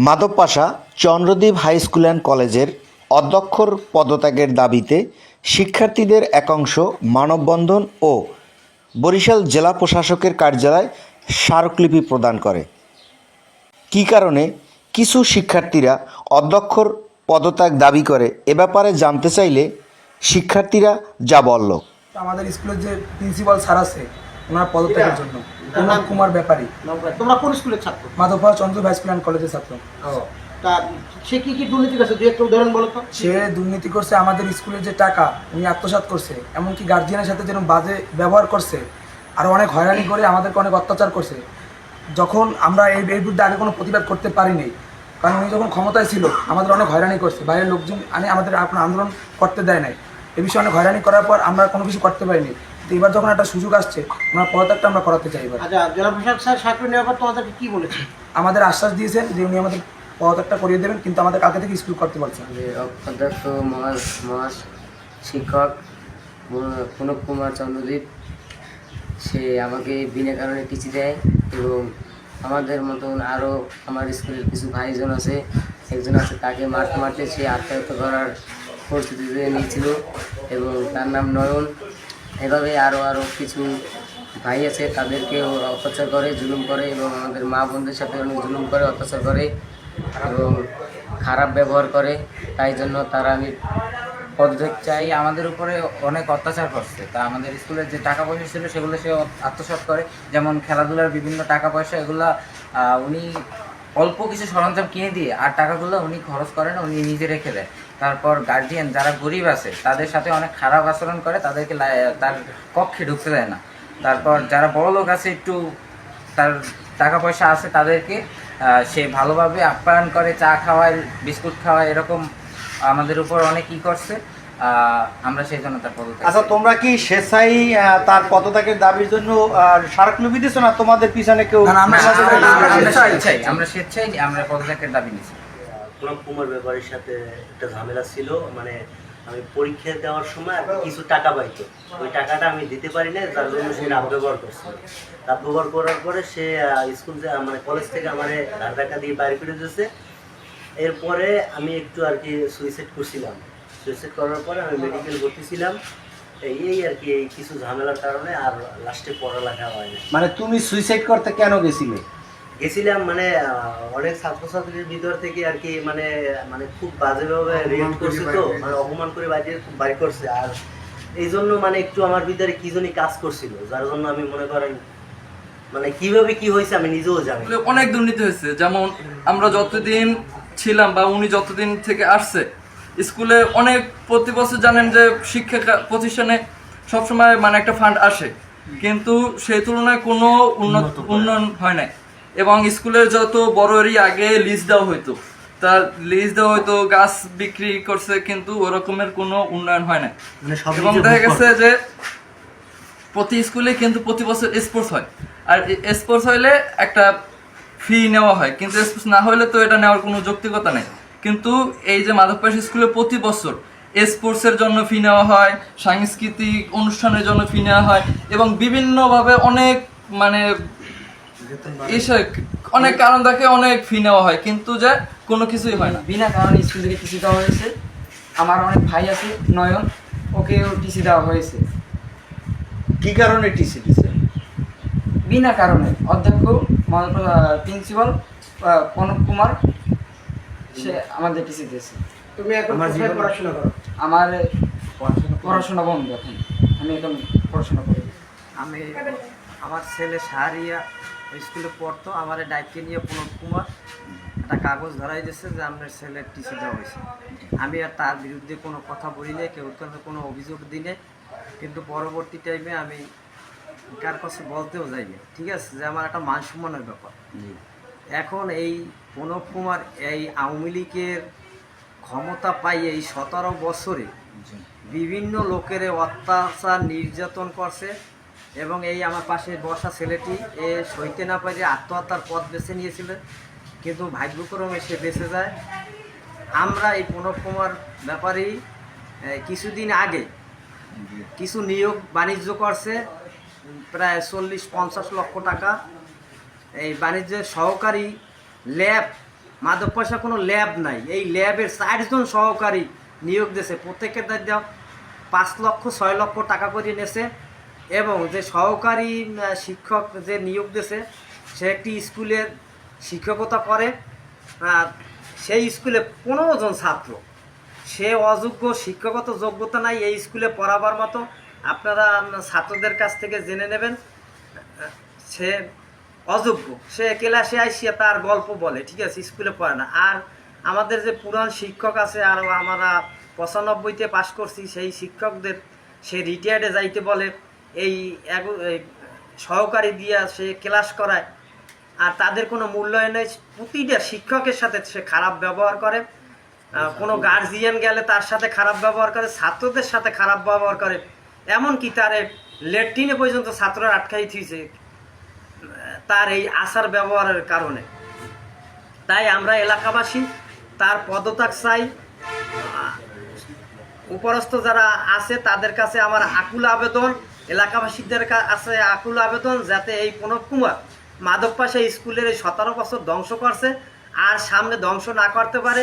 Madhabpasha Chandradwip high school and কলেজের অধ্যক্ষর পদত্যাগের দাবিতে শিক্ষার্থীদের একাংশ মানববন্ধন ও বরিশাল জেলা প্রশাসকের কার্যালয়ে স্মারকলিপি প্রদান করে। কী কারণে কিছু শিক্ষার্থীরা অধ্যক্ষর পদত্যাগ দাবি করে এ ব্যাপারে জানতে চাইলে শিক্ষার্থীরা যা বলল। আমাদের স্কুলের যে প্রিন্সিপাল স্যার আছে, ওনার পদত্যাগের জন্য। প্রণব কুমার ব্যাপারী। তোমরা কোন স্কুলের ছাত্র? Madhabpara Chandra high school and কলেজের ছাত্র। তা সে কি কি দুর্নীতি করছে? দু একটা উদাহরণ বলো তো। সে দুর্নীতি করছে আমাদের স্কুলের যে টাকা উনি আত্মসাৎ করছে। এমনকি গার্জিয়ানের সাথে যেরকম বাজে ব্যবহার করছে আর অনেক হয়রানি করে আমাদেরকে অনেক অত্যাচার করছে। যখন আমরা এই এর বিরুদ্ধে আগে কোনো প্রতিবাদ করতে পারিনি কারণ উনি যখন ক্ষমতায় ছিল আমাদের অনেক হয়রানি করছে। বাইরের লোকজন আনে আমাদের কোনো আন্দোলন করতে দেয় নাই। এ বিষয়ে অনেক হয়রানি করার পর আমরা কোনো কিছু করতে পারিনি। তো এবার যখন একটা সুযোগ আসছে ওনার পদত্যাগটা আমরা করাতে চাই এবার। আচ্ছা জেলা প্রশাসক স্যার সার্কুল নেওয়ার পর তোমাদেরকে কি বলেছে আমাদের আশ্বাস দিয়েছেন যে উনি আমাদের পদত্যাগটা করিয়ে দেবেন কিন্তু আমাদের কালকে থেকে স্কুল করতে পারছেন যে অধ্যক্ষ মহাস মহাস শিক্ষক প্রণব কুমার চন্দ্রদীপ সে আমাকে বিনা কারণে টিচি দেয় এবং আমাদের মতন আরও আমার স্কুলের কিছু ভাইজন আছে একজন আছে তাকে মারতে মারতে সে আত্মহত করার পরিস্থিতিতে নিয়েছিল এবং তার নাম নয়ন। এভাবে আরও আরও কিছু ভাই আছে, তাদেরকেও অত্যাচার করে, জুলুম করে এবং আমাদের মা বোনদের সাথে অনেক জুলুম করে, অত্যাচার করে এবং খারাপ ব্যবহার করে। তাই জন্য তারা আমি পদত্যাগ চাই। আমাদের উপরে অনেক অত্যাচার করছে। তা আমাদের স্কুলের যে টাকা পয়সা ছিল, সেগুলো সে আত্মসাৎ করে। যেমন খেলাধুলার বিভিন্ন টাকা পয়সা, এগুলা উনি অল্প কিছু সরঞ্জাম কিনে দিয়ে আর টাকাগুলো উনি খরচ করেন, উনি নিজে রেখে দেয় তারপর গার্জিয়ান যারা গরিব আছে, তাদের সাথে অনেক খারাপ আচরণ করে, তাদেরকে তার কক্ষে ঢুকতে দেয় না। তারপর যারা বড় লোক আছে, একটু তার টাকা পয়সা আছে, তাদেরকে সে ভালোভাবে আপ্যায়ন করে, চা খাওয়ায়, বিস্কুট খাওয়ায়, এরকম আমাদের উপর অনেক ই করছে। আমরা সেই জন্য তার পদত্যাগ আচ্ছা তোমরা কি স্বেচ্ছাই তার পদত্যাগের দাবির জন্য স্মারকলিপি দিছো না তোমাদের পিছনে কেউ? না, না, আমরা স্বেচ্ছাই। আমরা স্বেচ্ছাই আমরা পদত্যাগের দাবি নিচ্ছি। প্রণব কুমার ব্যাপারীর সাথে একটা ঝামেলা ছিল মানে আমি পরীক্ষা দেওয়ার সময় কিছু টাকা পাইতো। ওই টাকাটা আমি দিতে পারি না যার জন্য সে রাত ব্যবহার করছিল। রাত ব্যবহার করার পরে সে আহ, স্কুল থেকে মানে কলেজ থেকে আমার ধার টাকা দিয়ে বাইরে করে দিয়েছে। এরপরে আমি একটু আর কি সুইসাইড করছিলাম। সুইসাইড করার পরে আমি মেডিকেল ভর্তি ছিলাম এই এই আর কি এই কিছু ঝামেলার কারণে আর লাস্টে পড়ালেখা হয় না মানে তুমি সুইসাইড করতে কেন গেছিলে? গেছিলাম মানে আহ, অনেক ছাত্রছাত্রীর ভিতর থেকে আর কি মানে মানে খুব বাজেভাবে রিয়েক্ট করছে তো মানে অপমান করে বাইরে খুব বাইর করছে। আর এই জন্য মানে একটু আমার ভিতরে কি জনই কাজ করছিল যার জন্য আমি মনে করেন মানে কীভাবে কি হয়েছে আমি নিজেও জানি অনেক দুর্নীতি হয়েছে। যেমন আমরা যতদিন ছিলাম বা উনি যতদিন থেকে আসছে স্কুলে অনেক প্রতি বছর জানেন যে শিক্ষা প্রতিষ্ঠানে সবসময় মানে একটা ফান্ড আসে। কিন্তু সেই তুলনায় কোনো উন্নত উন্নয়ন হয় নাই। এবং স্কুলের যত বড় এরিয়া আগে লিজ দেওয়া হইতো তার লিজ দেওয়া হয়তো গাছ বিক্রি করছে কিন্তু ওরকমের কোনো উন্নয়ন হয় না এবং দেখা গেছে যে প্রতি স্কুলে কিন্তু প্রতি বছর স্পোর্টস হয়। আর স্পোর্টস হইলে একটা ফি নেওয়া হয় কিন্তু স্পোর্টস না হলে তো এটা নেওয়ার কোনো যৌক্তিকতা নেই। কিন্তু এই যে মাধবপাশ স্কুলে প্রতি বছর স্পোর্টসের জন্য ফি নেওয়া হয় সাংস্কৃতিক অনুষ্ঠানের জন্য ফি নেওয়া হয় এবং বিভিন্নভাবে অনেক মানে এসে অনেক কারণ দেখে অনেক ফি নেওয়া হয়। কিন্তু যে কোনো কিছুই হয় না। বিনা কারণে স্কুল থেকে টিসি দেওয়া হয়েছে। আমার অনেক ভাই আছে নয়ন ওকেও টিসি দেওয়া হয়েছে। কি কারণে টিসি দিছে? বিনা কারণে। অধ্যক্ষ প্রিন্সিপাল প্রণব কুমার সে আমাদের টিসি দিয়েছে তুমি এখন কোথায় পড়াশোনা করো? আমার পড়াশোনা বন্ধ এখন। আমি এখন পড়াশোনা করি। আমি আমার ছেলে শাহরিয়া স্কুলে পড়তো আমার দায়িত্ব নিয়ে প্রণব কুমার একটা কাগজ ধরাই দিয়েছে যে আপনার ছেলের টিসি দেওয়া হয়েছে। আমি আর তার বিরুদ্ধে কোনো কথা বলি নাই কেউ কোনো অভিযোগ দিই নাই। কিন্তু পরবর্তী টাইমে আমি কার কাছে বলতেও যাইনি। ঠিক আছে? যে আমার একটা মান সম্মানের ব্যাপার। এখন এই প্রণব কুমার এই আওয়ামী লীগের ক্ষমতা পাই এই সতেরো বছরে বিভিন্ন লোকের অত্যাচার নির্যাতন করছে এবং এই আমার পাশে বসা ছেলেটি এ সইতে না পারে আত্মহত্যার পথ বেছে নিয়েছিল কিন্তু ভাগ্যক্রমে সে বেঁচে যায়। আমরা এই প্রণব কুমার ব্যাপারেই কিছুদিন আগে কিছু নিয়োগ বাণিজ্য করছে প্রায় চল্লিশ পঞ্চাশ লক্ষ টাকা। এই বাণিজ্যের সহকারী ল্যাব, মাদক পয়সা কোনো ল্যাব নাই। এই ল্যাবের চারজন সহকারী নিয়োগ দিয়েছে। প্রত্যেকের দায়িত্ব পাঁচ লক্ষ, ছয় লক্ষ টাকা করে নিয়েছে এবং যে সহকারী শিক্ষক যে নিয়োগ দিয়েছে, সে একটি স্কুলের শিক্ষকতা করে। আর সেই স্কুলে পনেরো জন ছাত্র। সে অযোগ্য, শিক্ষকত যোগ্যতা নাই, এই স্কুলে পড়াবার মতো। আপনারা ছাত্রদের কাছ থেকে জেনে নেবেন। সে অযোগ্য। সে ক্লাসে আইসিয়া তার গল্প বলে ঠিক আছে? স্কুলে পড়ে না। আর আমাদের যে পুরান শিক্ষক আছে আর আমরা পঁচানব্বইতে পাশ করছি সেই শিক্ষকদের সে রিটায়ার্ডে যাইতে বলে। এই সহকারী দিয়া সে ক্লাস করায়। আর তাদের কোনো মূল্যায়ন নেই। প্রতিটা শিক্ষকের সাথে সে খারাপ ব্যবহার করে। কোনো গার্জিয়ান গেলে তার সাথে খারাপ ব্যবহার করে ছাত্রদের সাথে খারাপ ব্যবহার করে। এমনকি তারে লেট্রিনে পর্যন্ত ছাত্ররা আটকাই থিয়েছে তার এই আচার ব্যবহারের কারণে। তাই আমরা এলাকাবাসী তার পদত্যাগ চাই। উপরস্থ যারা আছে, তাদের কাছে আমার আকুল আবেদন। এলাকাবাসীদের কাছে আকুল আবেদন যাতে এই প্রণব কুমার পাশে স্কুলের এই সতেরো বছর ধ্বংস করছে আর সামনে ধ্বংস না করতে পারে।